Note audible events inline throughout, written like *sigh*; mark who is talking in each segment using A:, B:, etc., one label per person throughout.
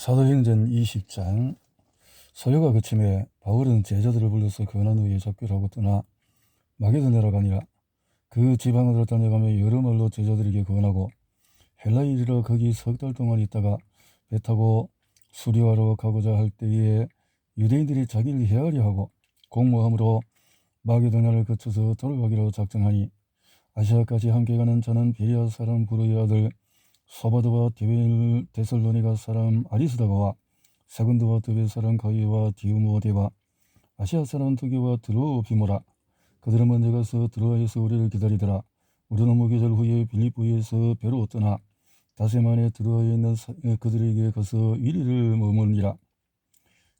A: 사도행전 20장 서유가 그침에 바울은 제자들을 불러서 견한 후에 잡기라고 떠나 마게도냐로 가니라. 그 지방으로 다녀가며 여러 말로 제자들에게 권하고 헬라에 이르러 거기 석 달 동안 있다가 배 타고 수리하러 가고자 할 때에 유대인들이 자기를 헤아려 하고 공모함으로 마게도냐를 거쳐서 돌아가기로 작정하니 아시아까지 함께 가는 자는 베리아 사람 부르의 아들 소바드와 디벨 데살로니가 사람 아리스다가와 세군드와 드벨 사람 가이와 디우모데와 아시아 사람 두개와 드로 비모라 그들은 먼저 가서 드로아에서 우리를 기다리더라. 우리는 무계절 후에 빌립보에서 배로 떠나 다세만에 드로아에 있는 사- 어, 그들에게 가서 일일을 머무니라.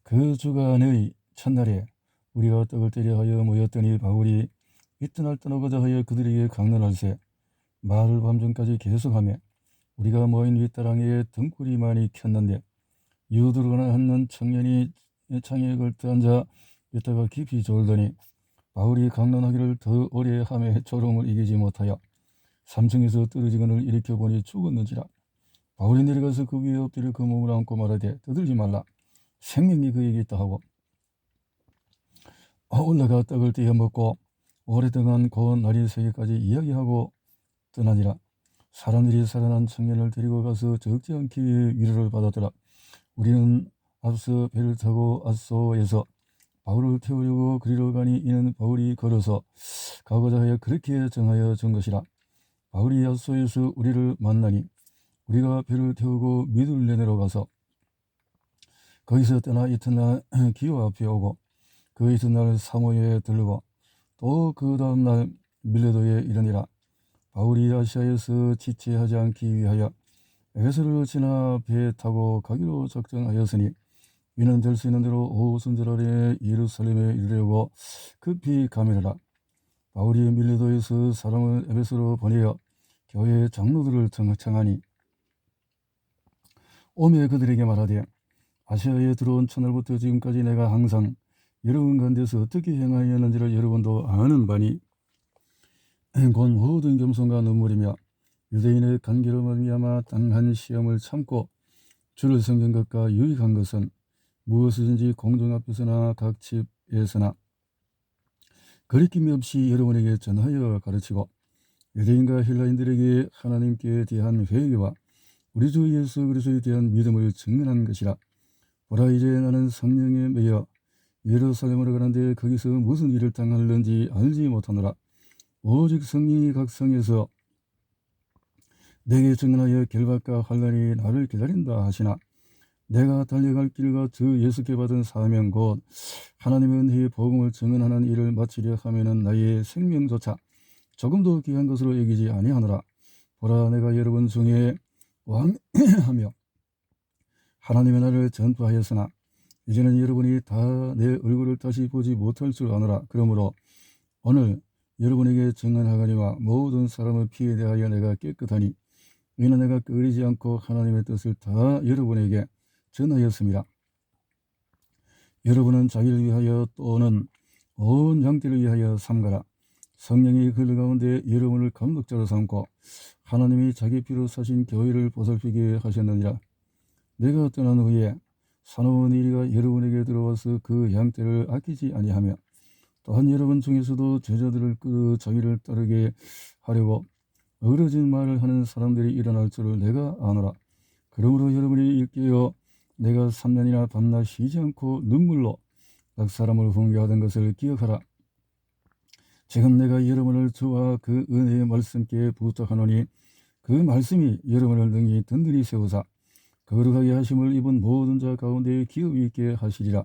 A: 그 주간의 첫날에 우리가 떡을 때려 하여 모였더니 바울이 이튿날 떠나고자 하여 그들에게 강론할세 말을 밤중까지 계속하며 우리가 모인 윗다랑에 등불이 많이 켰는데 유두르나 하는 청년이 창에 걸터 앉아 있다가 깊이 졸더니 바울이 강론하기를 더 오래 함에 졸음을 이기지 못하여 삼층에서 떨어지건을 일으켜 보니 죽었는지라. 바울이 내려가서 그 위에 엎드려 그 몸을 안고 말하되 떠들지 말라. 생명이 그에게 있다 하고. 어, 올라가 떡을 떼어 먹고 오랫동안 고운 날이 새기까지 이야기하고 떠나니라 사람들이 살아난 청년을 데리고 가서 적지 않게 위로를 받았더라. 우리는 앞서 배를 타고 아소에서 바울을 태우려고 그리로 가니 이는 바울이 걸어서 가고자 하여 그렇게 정하여 준 것이라. 바울이 아소에서 우리를 만나니 우리가 배를 태우고 미둘레네로 가서 거기서 떠나 이튿날 *clears throat* 기호 앞에 오고 그 이튿날 사모에 들르고 또 그 다음날 밀레도에 이르니라. 바울이 아시아에서 지체하지 않기 위하여 에베소를 지나 배에 타고 가기로 작정하였으니 이는 될 수 있는 대로 오후 순절 아래 예루살렘에 이르려고 급히 가미르라. 바울이 밀레도에서 사람을 에베소로 보내어 교회 장로들을 청하니 오매 그들에게 말하되 아시아에 들어온 첫날부터 지금까지 내가 항상 여러분 가운데서 어떻게 행하였는지를 여러분도 아는 바니 곧 모든 겸손과 눈물이며 유대인의 관계로 말미암아 당한 시험을 참고 주를 섬긴 것과 유익한 것은 무엇이든지 공중 앞에서나 각 집에서나 거리낌이 없이 여러분에게 전하여 가르치고 유대인과 헬라인들에게 하나님께 대한 회개와 우리 주 예수 그리스도에 대한 믿음을 증언한 것이라. 보라 이제 나는 성령에 매여 예루살렘으로 가는데 거기서 무슨 일을 당할는지 알지 못하노라 오직 성령이 각 성에서 내게 증언하여 결박과 환란이 나를 기다린다 하시나 내가 달려갈 길과 주 예수께 받은 사명 곧 하나님의 은혜의 복음을 증언하는 일을 마치려 하면은 나의 생명조차 조금도 귀한 것으로 여기지 아니하노라. 보라 내가 여러분 중에 왕하며 *clears throat* 하나님의 나를 전파하였으나 이제는 여러분이 다 내 얼굴을 다시 보지 못할 줄 아노라. 그러므로 오늘 여러분에게 증언하거니와 모든 사람의 피에 대하여 내가 깨끗하니 이는 내가 끓이지 않고 하나님의 뜻을 다 여러분에게 전하였습니다. 여러분은 자기를 위하여 또는 온 양떼를 위하여 삼가라. 성령이 그 가운데 여러분을 감독자로 삼고 하나님이 자기 피로 사신 교회를 보살피게 하셨느니라. 내가 떠난 후에 사나운 이리가 여러분에게 들어와서 그 양떼를 아끼지 아니하며 또한 여러분 중에서도 제자들을 그 자기를 따르게 하려고 어그러진 말을 하는 사람들이 일어날 줄을 내가 아노라. 그러므로 여러분이 일깨어 내가 3년이나 밤낮 쉬지 않고 눈물로 각 사람을 훈계하던 것을 기억하라. 지금 내가 여러분을 주와 그 은혜의 말씀께 부탁하노니 그 말씀이 여러분을 능히 든든히 세우사 거룩하게 하심을 입은 모든 자 가운데 기업 있게 하시리라.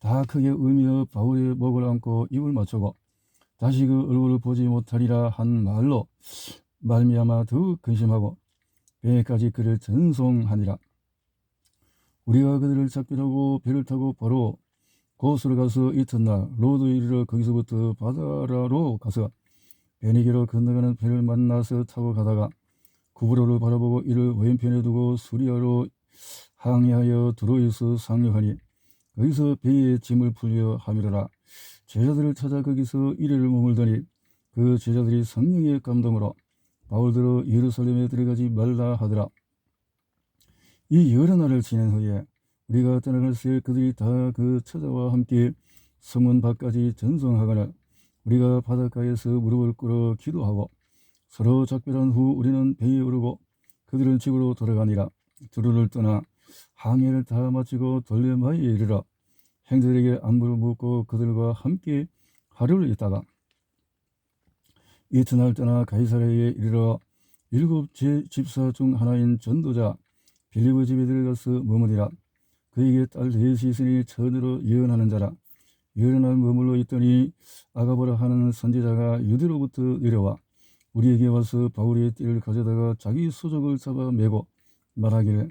A: 다 크게 울며 바울의 목을 안고 입을 맞추고 다시 그 얼굴을 보지 못하리라 한 말로 말미암아 더욱 근심하고 배까지 그를 전송하니라. 우리가 그들을 잡기라고 배를 타고 바로 고수를 가서 이튿날 로드 이르러 거기서부터 바다라로 가서 베니게로 건너가는 배를 만나서 타고 가다가 구브로를 바라보고 이를 왼편에 두고 수리아로 항해하여 드로이스 상륙하니 거기서 배에 짐을 풀려 하미르라. 제자들을 찾아 거기서 이래를 머물더니 그 제자들이 성령의 감동으로 바울들어 예루살렘에 들어가지 말라 하더라. 이 여러 날을 지낸 후에 우리가 떠나갈 새 그들이 다 그 처자와 함께 성문 밖까지 전송하거나 우리가 바닷가에서 무릎을 꿇어 기도하고 서로 작별한 후 우리는 배에 오르고 그들은 집으로 돌아가니라. 두루를 떠나 항해를 다 마치고 돌레마에 이르러 행들에게 안부를 묻고 그들과 함께 하루를 있다가 이튿날 떠나 가이사랴에 이르러 일곱 제 집사 중 하나인 전도자 빌리브 집에 들어가서 머무니라. 그에게 딸 넷이 있으니 처녀로 예언하는 자라. 예언할 머물러 있더니 아가보라 하는 선지자가 유대로부터 내려와 우리에게 와서 바울의 띠를 가져다가 자기 소적을 잡아 매고 말하기를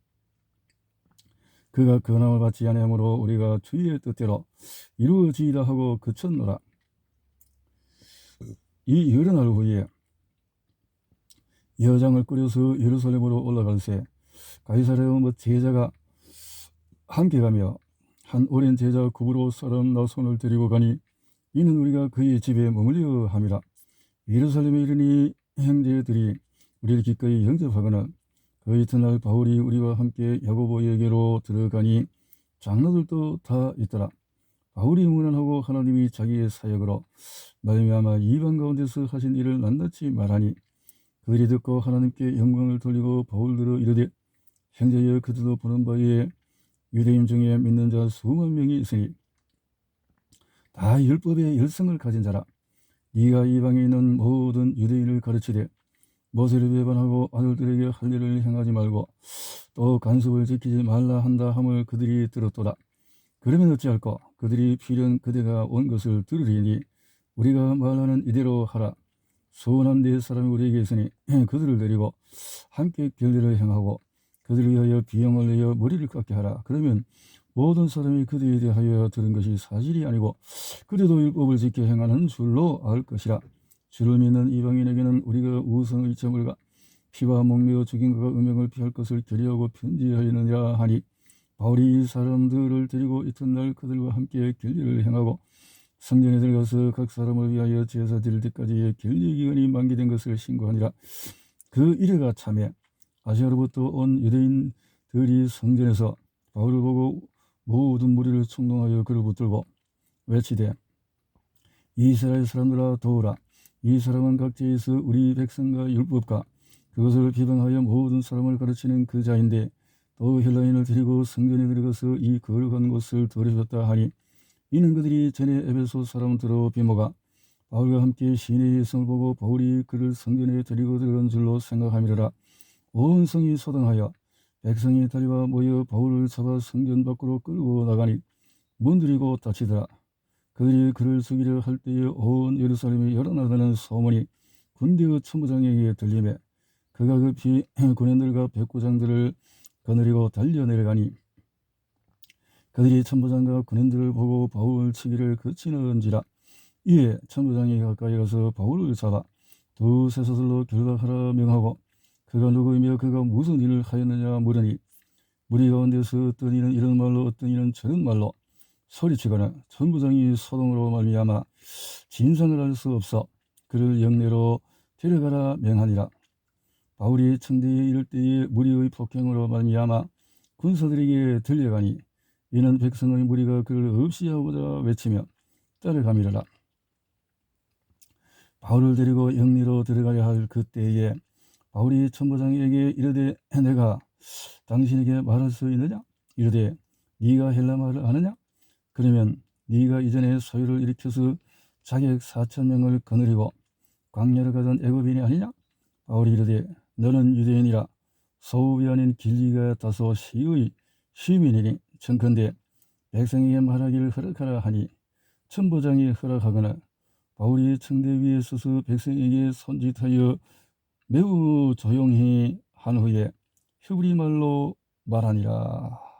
A: 그가 근함을 받지 아니하므로 우리가 주의 뜻대로 이루어지이다 하고 그쳤노라. 이 여러 날 후에 여장을 꾸려서 예루살렘으로 올라갈새 가이사랴의 뭐 제자가 함께 가며 한 오랜 제자 구부로 사람 나 손을 데리고 가니 이는 우리가 그의 집에 머물려 함이라. 예루살렘에 이르니 형제들이 우리를 기꺼이 영접하거나 그 이튿날 바울이 우리와 함께 야고보에게로 들어가니 장로들도 다 있더라. 바울이 무난하고 하나님이 자기의 사역으로 말미암아 이방 가운데서 하신 일을 낱낱이 말하니 그들이 듣고 하나님께 영광을 돌리고 바울들어 이르되 형제여 그들도 보는 바에 유대인 중에 믿는 자 수만 명이 있으니 다 율법의 열성을 가진 자라. 네가 이방에 있는 모든 유대인을 가르치되 모세를 배반하고 아들들에게 할 일을 행하지 말고 또 간섭을 지키지 말라 한다 함을 그들이 들었도다. 그러면 어찌할까? 그들이 필연 그대가 온 것을 들으리니 우리가 말하는 이대로 하라. 소원한 네 사람이 우리에게 있으니 *clears throat* 그들을 데리고 함께 결례를 행하고 그들을 위하여 비용을 내어 머리를 깎게 하라. 그러면 모든 사람이 그들에 대하여 들은 것이 사실이 아니고 그래도 율법을 지켜 행하는 줄로 알 것이라. 주를 믿는 이방인에게는 우리가 우성의 점을가 피와 목매어 죽인 그가 음행을 피할 것을 결의하고 편지하였느냐 하니 바울이 이 사람들을 데리고 이튿날 그들과 함께 결례를 행하고 성전에 들어가서 각 사람을 위하여 제사 드릴 때까지의 결례 기간이 만기된 것을 신고하니라. 그 이래가 참에 아시아로부터 온 유대인들이 성전에서 바울을 보고 모든 무리를 총동하여 그를 붙들고 외치되 이스라엘 사람들아 도우라 이 사람은 각지에서 우리 백성과 율법과 그것을 비방하여 모든 사람을 가르치는 그 자인데 또 헬라인을 데리고 성전에 들어가서 이 거룩한 곳을 더러셨다 하니 이는 그들이 전에 에베소 사람들로 비모가 바울과 함께 시내의 성을 보고 바울이 그를 성전에 데리고 들어간 줄로 생각함이라 온 성이 소동하여 백성이 달려와 모여 바울을 잡아 성전 밖으로 끌고 나가니 문들이고 닫히더라. 그들이 그를 죽이려 할 때에 온 예루살렘이 열어나다는 소문이 군대의 천부장에게 들리매 그가 급히 *clears throat* 군인들과 백부장들을 거느리고 달려내려가니 그들이 천부장과 군인들을 보고 바울 치기를 그치는지라 이에 천부장이 가까이 가서 바울을 잡아 두 쇠사슬로 결박하라 명하고 그가 누구이며 그가 무슨 일을 하였느냐 물으니 무리 가운데서 어떤 이는 이런 말로 어떤 이는 저런 말로 소리치거나 천부장이 소동으로 말미암아 진상을 알수 없어 그를 영내로 데려가라 명하니라 바울이 청대에 이를 때에 무리의 폭행으로 말미암아 군사들에게 들려가니 이는 백성의 무리가 그를 없이 하고자 외치며 따라가미라 바울을 데리고 영리로 들어가야 할 그때에 바울이 천부장에게 이르되 내가 당신에게 말할 수 있느냐? 이르되 네가 헬라 말을 아느냐? 그러면 네가 이전에 소유를 일으켜서 자객 사천 명을 거느리고 광야를 가던 애굽인이 아니냐? 바울이 이르되 너는 유대인이라 소읍이 아닌 길리가 다소 시의 시민이니 청컨대 백성에게 말하기를 허락하라 하니 천부장이 허락하거나 바울이 청대 위에 서서 백성에게 손짓하여 매우 조용히 한 후에 히브리 말로 말하니라.